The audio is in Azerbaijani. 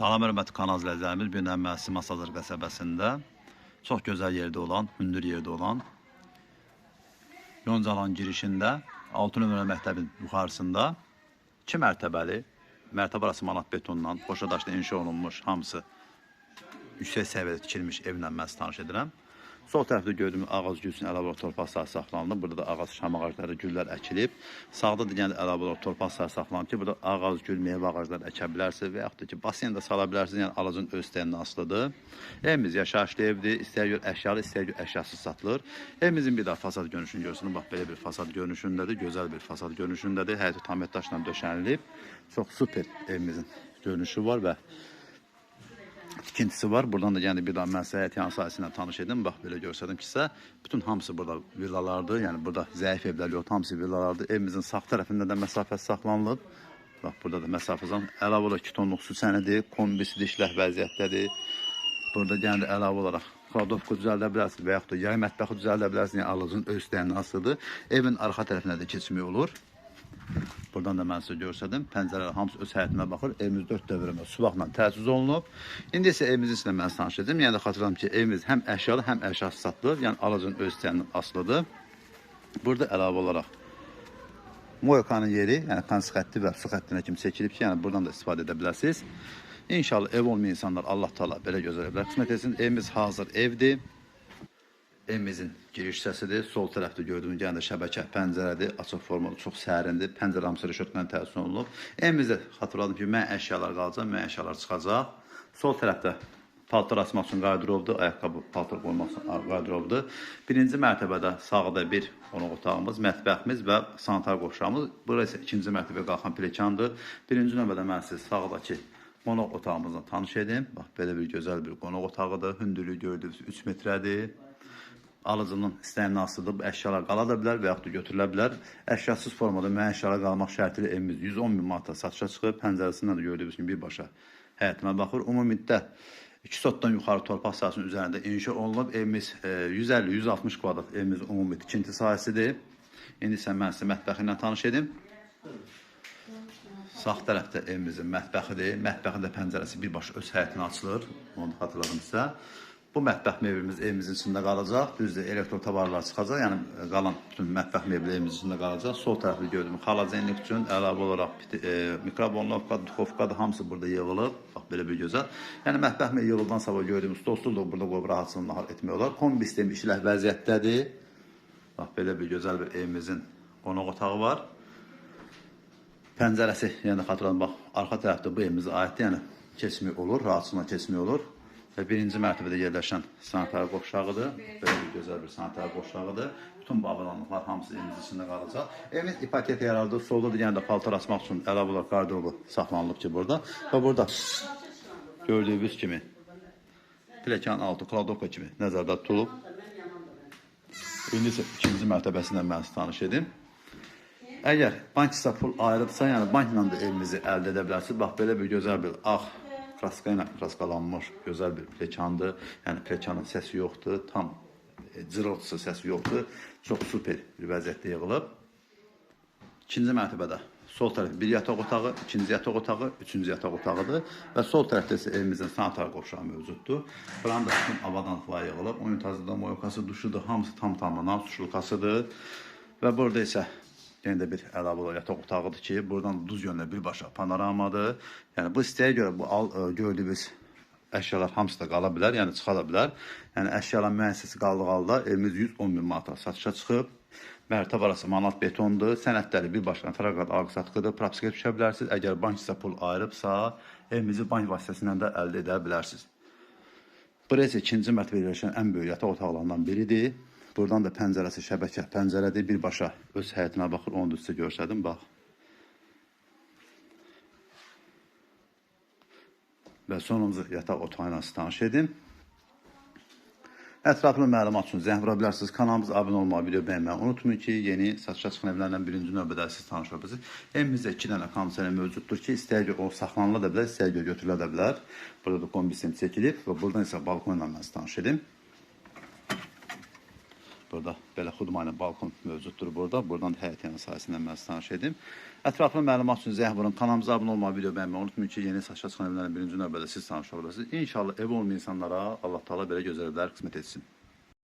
Salam hörmətli kanal izləyicilərimiz, bir gün müəssisə Masazır qəsəbəsində çox gözəl yerdə olan, hündür yerdə olan Yoncalan girişində 6 nömrə məktəbin yuxarısında 2 mərtəbəli, mərtəbə arası manat betondan, qoşa daşla inşa olunmuş, hamısı yüksək səviyyədə tikilmiş evlə mən sizi tanış edirəm. Sol tərəfdə gördüyüm ağac gülsün əlavə olaraq torpaq sahəsi saxlanılıb. Burada da ağac, şam ağacları, güllər əkilib. Sağda də əlavə olaraq torpaq sahəsi saxlanılıb ki, burada ağac, gül, meyvə ağacları əkə bilərsiniz və yaxud da ki, basen də sala bilərsiniz. Yəni ağacın öz istəyindən asılıdır. Evimiz yaşayışlı evdir. İstər gör əşyalı, istər gör əşyasız satılır. Evimizin bir daha fasad görünüşünü görsün. Bax belə bir fasad görünüşündədir. Gözəl bir fasad görünüşündədir. Həyəti tam daşla döşənilib. Çox super evimizin görünüşü var və tikintisi var. Buradan da yəni bir daha mən sizə həyat sahəsində tanış edim. Bax belə göstərdim ki, sizə bütün hamısı burada villalardır. Yəni burada zəif evlər yox, hamısı villalardır. Evimizin sağ tərəfində də məsafəsi saxlanılıb. Bax burada da məsafədən əlavə olaraq 2 tonluq su sənədi, kombisi dişləh vəziyyətdədir. Burada yəni əlavə olaraq kladovka düzəldə bilərsiniz və yaxud da yay mətbəxi düzəldə bilərsiniz. Yəni alıcının öz istəyinin asılıdır. Evin arxa tərəfinə də keçmək olur. Buradan da mən sizə göstərdim. Pəncərələr hamısı öz həyətinə baxır. Evimiz 4 dövrəmə subaqla təchiz olunub. İndi isə evimizin içində mən edəcəm. Yəni də xatırladım ki, evimiz həm əşyalı, həm əşyasız satılır. Yəni alıcının öz istəyinin asılıdır. Burada əlavə olaraq Moyakanın yeri, yəni pens xətti və su xəttinə kimi çəkilib ki, yəni buradan da istifadə edə bilərsiniz. İnşallah ev olmayan insanlar Allah Taala belə gözəl evlər qismət etsin. Evimiz hazır evdir. Evimizin giriş hissəsidir. Sol tərəfdə gördüyünüz yəni şəbəkə pəncərədir. Açıq formalı, çox sərindir. Pəncərə hamısı reşotla təsis olunub. Evimizdə xatırladım ki, mən əşyalar qalacaq, mən əşyalar çıxacaq. Sol tərəfdə paltar asmaq üçün qarderobdur, ayaqqabı, paltar qoymaq üçün qarderobdur. Birinci mərtəbədə sağda bir qonaq otağımız, mətbəximiz və sanitar qoşağımız. Bura isə ikinci mərtəbəyə qalxan pilləkəndir. Birinci növbədə mən sizi sağdakı qonaq otağımızla tanış edim. Bax belə bir gözəl bir qonaq otağıdır. Hündürlüyü gördüyünüz 3 metrədir alıcının istəyindən asılıdır. Əşyalar qala da bilər və yaxud da götürülə bilər. Əşyasız formada müəyyən əşyalar qalmaq şərti evimiz 110 min manata satışa çıxıb. Pəncərəsindən də gördüyünüz kimi birbaşa həyətimə baxır. Ümumilikdə 2 sotdan yuxarı torpaq sahəsinin üzərində inşa olunub. Evimiz e, 150-160 kvadrat evimiz ümumi tikinti sahəsidir. İndi isə mən sizə mətbəxi ilə tanış edim. Sağ tərəfdə evimizin mətbəxidir. Mətbəxin də pəncərəsi birbaşa öz həyətinə açılır. Onu da xatırladım sizə. Bu mətbəx mebelimiz evimizin içində qalacaq. Düzdür, elektro tavarlar çıxacaq. Yəni e, qalan bütün mətbəx mebeli evimizin içində qalacaq. Sol tərəfdə gördüyüm xalacenlik üçün əlavə olaraq e, mikrovolnovka, duxovka da hamısı burada yığılıb. Bax belə bir gözəl. Yəni mətbəx mebeli yığıldan sonra gördüyümüz stolstul da burada qoyub rahatçılıqla nahar etmək olar. Kombi sistemi işləh vəziyyətdədir. Bax belə bir gözəl bir evimizin qonaq otağı var. Pəncərəsi, yəni xatırladım bax, arxa tərəfdə bu evimizə aiddir, yəni keçmək olur, rahatçılıqla keçmək olur. Birinci mərtəbədə yerləşən sanitar qoşağıdır. Belə bir gözəl bir sanitar qoşağıdır. Bütün bu avadanlıqlar hamısı evimizin içində qalacaq. Evimiz ipoteka yararlıdır. Solda da yəni də paltar asmaq üçün əlavə olaraq qarderobu saxlanılıb ki burada. Və burada gördüyünüz kimi pilləkən altı kladovka kimi nəzərdə tutulub. İndi isə ikinci mərtəbəsindən mən sizi tanış edim. Əgər bank sizə pul ayrıdsa, yəni bankla da evimizi əldə edə bilərsiniz. Bax bir gözəl bir ağ kraska ilə kraskalanmış gözəl bir plekandır. Yəni plekanın səsi yoxdur, tam e, cırıltısı səsi yoxdur. Çox super bir vəziyyətdə yığılıb. İkinci mərtəbədə sol tərəf bir yataq otağı, ikinci yataq otağı, üçüncü yataq otağıdır və sol tərəfdə isə evimizin sanitar qovşağı mövcuddur. Buranın da bütün avadanlıqlar yığılıb. Unitazı da, moyokası, duşudur, hamısı tam tamamlanan suşlukasıdır. Və burada isə yenə də bir əlavə olaraq yataq otağıdır ki, buradan duz yönlə birbaşa panoramadır. Yəni bu istəyə görə bu al, ə, gördüyünüz əşyalar hamısı da qala bilər, yəni çıxa da bilər. Yəni əşyalar müəssisəsi qaldığı halda evimiz 110 min manata satışa çıxıb. Mərtəbə arası manat betondur. Sənədləri birbaşa fəraqat alqı satqıdır. Propiskaya düşə bilərsiniz. Əgər bank sizə pul ayırıbsa, evimizi bank vasitəsilə də əldə edə bilərsiniz. Burası ikinci mərtəbədə yerləşən ən böyük yataq otaqlarından biridir. Buradan da pəncərəsi şəbəkə pəncərədir. Birbaşa öz həyətinə baxır. Onu da sizə göstərdim. Bax. Və sonuncu yataq otağı ilə tanış edim. Ətraflı məlumat üçün zəng vura bilərsiniz. Kanalımıza abunə olmağı, video bəyənməyi unutmayın ki, yeni satışa çıxan evlərlə birinci növbədə siz tanış ola bilirsiniz. Evimizdə 2 dənə konseri mövcuddur ki, istəyə o saxlanıla da bilər, istəyə görə götürülə də bilər. Burada da kombi sistemi çəkilib və buradan isə balkonla mən tanış edim. Burada belə xudmanı balkon mövcuddur burada. Buradan da həyət yanı sayəsində mən tanış edim. Ətraflı məlumat üçün zəng vurun. Kanalımıza abunə olmağı, video bəyənməyi unutmayın ki, yeni saçma çıxan evlərin birinci növbədə siz tanış olasınız. İnşallah ev olmayan insanlara Allah Taala belə gözəl evlər qismət etsin.